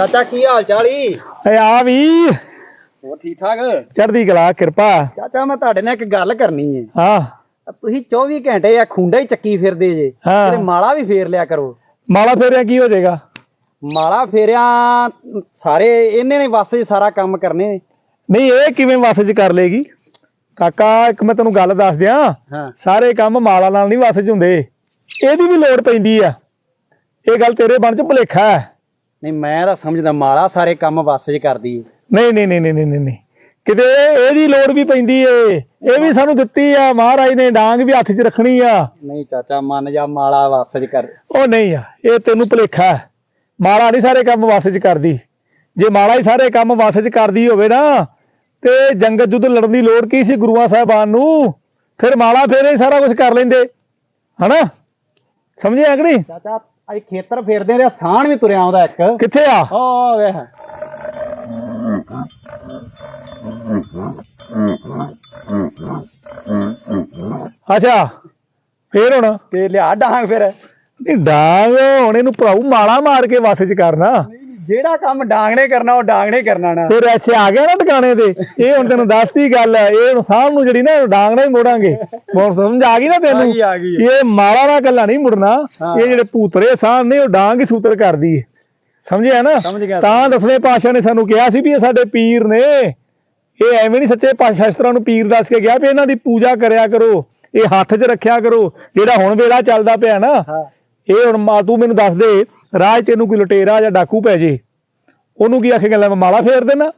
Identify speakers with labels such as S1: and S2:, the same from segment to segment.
S1: ਚਾਚਾ ਕੀ ਹਾਲ ਚਾਲ ਈ?
S2: ਏ ਆ ਵੀ।
S1: ਹੋਰ ਠੀਕ ਠਾਕ?
S2: ਚੜ੍ਹਦੀ ਕਲਾ ਕਿਰਪਾ।
S1: ਚਾਚਾ ਮੈਂ ਤੁਹਾਡੇ ਨਾਲ ਇੱਕ ਗੱਲ ਕਰਨੀ ਏ।
S2: ਹਾਂ।
S1: ਤੁਸੀਂ 24 ਘੰਟੇ ਆ ਖੁੰਡਾ ਹੀ ਚੱਕੀ ਫਿਰਦੇ ਜੇ।
S2: ਹਾਂ।
S1: ਤੇ ਮਾਲਾ ਵੀ ਫੇਰ ਲਿਆ ਕਰੋ।
S2: ਮਾਲਾ ਫੇਰਿਆ ਕੀ ਹੋ ਜਾਏਗਾ?
S1: ਮਾਲਾ ਫੇਰਿਆ ਸਾਰੇ ਇਹਨੇ ਨੇ ਵਸ ਸਾਰਾ ਕੰਮ ਕਰਨੇ। ਨੇ
S2: ਨਹੀਂ ਇਹ ਕਿਵੇਂ ਵਸ ਚ ਕਰ ਲੇਗੀ ਕਾਕਾ ਇੱਕ ਮੈਂ ਤੈਨੂੰ ਗੱਲ ਦੱਸ ਦਿਆਂ।
S1: ਹਾਂ।
S2: ਸਾਰੇ ਕੰਮ ਮਾਲਾ ਨਾਲ ਨਹੀਂ ਵਸ ਚ ਹੁੰਦੇ। ਇਹਦੀ ਵੀ ਲੋੜ ਪੈਂਦੀ ਆ। ਇਹ ਗੱਲ ਤੇਰੇ ਮਨ ਚ ਭੁਲੇਖਾ ਹੈ।
S1: ਨਹੀਂ ਮੈਂ ਤਾਂ ਸਮਝਦਾ ਮਾਲਾ ਸਾਰੇ ਕੰਮ ਵਸ 'ਚ ਕਰਦੀ ਏ।
S2: ਨਹੀਂ ਨਹੀਂ ਨਹੀਂ ਨਹੀਂ ਨਹੀਂ ਨਹੀਂ, ਨਹੀਂ ਕਿਤੇ ਇਹਦੀ ਲੋੜ ਵੀ ਪੈਂਦੀ ਏ। ਇਹ ਵੀ ਸਾਨੂੰ ਦਿੱਤੀ ਆ ਮਹਾਰਾਜ ਨੇ ਡਾਂਗ ਵੀ ਹੱਥ 'ਚ ਰੱਖਣੀ ਆ।
S1: ਨਹੀਂ ਚਾਚਾ ਮੰਨ ਜਾ ਮਾਲਾ ਵਸ 'ਚ ਕਰ।
S2: ਉਹ ਨਹੀਂ ਆ ਇਹ ਤੈਨੂੰ ਭੁਲੇਖਾ ਹੈ। ਮਾਲਾ ਨਹੀਂ ਸਾਰੇ ਕੰਮ ਵਸ 'ਚ ਕਰਦੀ। ਜੇ ਮਾਲਾ ਹੀ ਸਾਰੇ ਕੰਮ ਵਸ 'ਚ ਕਰਦੀ ਹੋਵੇ ਨਾ ਤੇ ਜੰਗ ਜੁੱਧ ਲੜਨ ਦੀ ਲੋੜ ਕੀ ਸੀ ਗੁਰੂਆਂ ਸਾਹਿਬਾਨ ਨੂੰ? ਫਿਰ ਮਾਲਾ ਫੇਰੇ ਸਾਰਾ ਕੁਝ ਕਰ ਲੈਂਦੇ। ਹਨਾ? ਸਮਝਿਆ ਕਿ ਨਹੀਂ?
S1: ਚਾਚਾ ਅੱਜ ਖੇਤਰ ਫੇਰਦੇ ਨੇ ਸਾਹਣ ਵੀ ਤੁਰਿਆ ਆਉਂਦਾ ਇੱਕ।
S2: ਕਿੱਥੇ ਆ?
S1: ਓ ਵੇਖ।
S2: ਅੱਛਾ ਫੇਰ ਹੁਣ?
S1: ਤੇ ਲਿਆ ਡਾਂਗ ਫਿਰ।
S2: ਨਹੀਂ ਡਾਂਗ ਹੁਣ ਇਹਨੂੰ ਭਰਾਊ ਮਾਲਾ ਮਾਰ ਕੇ ਵਸ 'ਚ ਕਰਨਾ।
S1: ਜਿਹੜਾ ਕੰਮ ਡਾਂਗ ਨੇ ਕਰਨਾ ਉਹ ਡਾਂਗ ਨੇ ਕਰਨਾ ਨਾ।
S2: ਫਿਰ ਐਸੇ ਆ ਗਿਆ ਨਾ ਟਿਕਾਣੇ ਤੇ। ਇਹ ਹੁਣ ਤੈਨੂੰ ਦੱਸਤੀ ਗੱਲ ਹੈ ਇਹ ਹੁਣ ਸਾਹਮ ਨੂੰ ਜਿਹੜੀ ਨਾ ਡਾਂਗ ਨਾਲ ਹੀ ਮੋੜਾਂਗੇ। ਬਹੁਤ ਸਮਝ ਆ ਗਈ ਨਾ
S1: ਆ
S2: ਤੈਨੂੰ
S1: ਗਈ ਆ ਗਈ।
S2: ਇਹ ਮਾਲਾ ਨਾਲ ਗੱਲਾਂ ਨਹੀਂ ਮੁੜਨਾ।
S1: ਹਾਂ।
S2: ਇਹ ਜਿਹੜੇ ਭੂਤਰੇ ਸਾਹ ਨੇ ਉਹ ਡਾਂਗ ਹੀ ਸੂਤਰ ਕਰਦੀ ਹੈ ਸਮਝਿਆ ਨਾ?
S1: ਸਮਝ ਗਿਆ।
S2: ਤਾਂ ਦਸਵੇਂ ਪਾਤਸ਼ਾਹ ਨੇ ਸਾਨੂੰ ਕਿਹਾ ਸੀ ਵੀ ਇਹ ਸਾਡੇ ਪੀਰ ਨੇ। ਇਹ ਐਵੇਂ ਨਹੀਂ ਸੱਚੇ ਪਾਤਸ਼ਾਹ ਸ਼ਾਸਤਰਾਂ ਨੂੰ ਪੀਰ ਦੱਸ ਕੇ ਗਿਆ ਵੀ ਇਹਨਾਂ ਦੀ ਪੂਜਾ ਕਰਿਆ ਕਰੋ। ਇਹ ਹੱਥ 'ਚ ਰੱਖਿਆ ਕਰੋ ਜਿਹੜਾ ਹੁਣ ਵੇਲਾ ਚੱਲਦਾ ਪਿਆ ਨਾ।
S1: ਹਾਂ।
S2: ਇਹ ਹੁਣ ਮਾ ਤੂੰ ਮੈਨੂੰ ਦੱਸ ਦੇ ਰਾਜ ਤੈਨੂੰ ਕੋਈ ਲੁਟੇਰਾ ਜਾਂ ਡਾਕੂ ਪੈ ਜੇ। ਉਹਨੂੰ ਕੀ ਆਖੇ ਗੱਲਾਂ ਮਾਲਾ ਫੇਰ ਦੇਣਾ?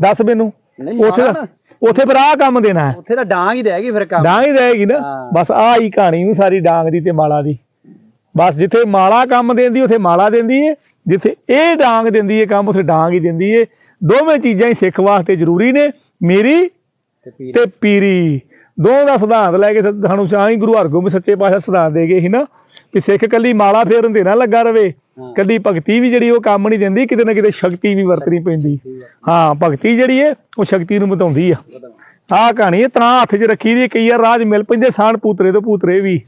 S2: ਦੱਸ ਮੈਨੂੰ।
S1: ਨਹੀਂ
S2: ਉੱਥੇ
S1: ਮਾਲਾ
S2: ਤਾਂ-
S1: ਨਾ।
S2: ਉੱਥੇ ਫਿਰ ਆਹ ਕੰਮ ਦੇਣਾ ਹੈ।
S1: ਉੱਥੇ ਤਾਂ ਡਾਂਗ ਹੀ ਰਹਿ ਗਈ ਫਿਰ ਕੰਮ।
S2: ਡਾਂਗ ਹੀ ਰਹੇਗੀ ਨਾ।
S1: ਹਾਂ।
S2: ਬਸ ਆਹ ਹੀ ਕਹਾਣੀ ਨੂੰ ਸਾਰੀ ਡਾਂਗ ਦੀ ਤੇ ਮਾਲਾ ਦੀ। ਬਸ ਜਿੱਥੇ ਮਾਲਾ ਕੰਮ ਦਿੰਦੀ ਉੱਥੇ ਮਾਲਾ ਦਿੰਦੀ ਏ। ਜਿੱਥੇ ਇਹ ਡਾਂਗ ਦਿੰਦੀ ਏ ਕੰਮ ਉੱਥੇ ਡਾਂਗ ਹੀ ਦਿੰਦੀ ਏ। ਦੋਵੇਂ ਚੀਜ਼ਾਂ ਹੀ ਸਿੱਖ ਵਾਸਤੇ ਜ਼ਰੂਰੀ ਨੇ ਮੇਰੀ
S1: ਤੇ ਪੀਰ।
S2: ਤੇ ਪੀਰੀ। ਦੋਵਾਂ ਦਾ ਸਿਧਾਂਤ ਲੈ ਕੇ ਸ- ਸਾਨੂੰ ਚਾਹ ਹੀ ਗੁਰੂ ਹਰਗੋਬਿੰਦ ਸੱਚੇ ਪਾਤਸ਼ਾਹ ਸਿਧਾਂਤ ਦੇ ਗਏ ਸੀ ਨਾ। ਕਿ ਸਿੱਖ ਕੱਲੀ ਮਾਲਾ ਫੇਰਨ ਦੇ ਨਾ ਲੱਗਾ ਰਵੇ।
S1: ਹਾਂ।
S2: ਕੱਲੀ ਭਗਤੀ ਵੀ ਜਿਹੜੀ ਉਹ ਕੰਮ ਨਹੀਂ ਦਿੰਦੀ ਕਿਤੇ ਨਾ ਕਿਤੇ ਸ਼ਕਤੀ ਵੀ ਵਰਤਣੀ ਪੈਂਦੀ। ਹਾਂ ਭਗਤੀ ਜਿਹੜੀ ਏ ਉਹ ਸ਼ਕਤੀ ਨੂੰ ਬਤਾਉਂਦੀ ਆ। ਆਹ ਕਹਾਣੀ ਹੈ ਤਰਾ ਹੱਥ 'ਚ ਰੱਖੀ ਦੀ ਕਈ ਵਾਰ ਰਾਜ ਮਿਲ ਪੈਂਦੇ ਸਾਣ ਪੂਤਰੇ ਤੋਂ ਪੂਤਰੇ ਵੀ।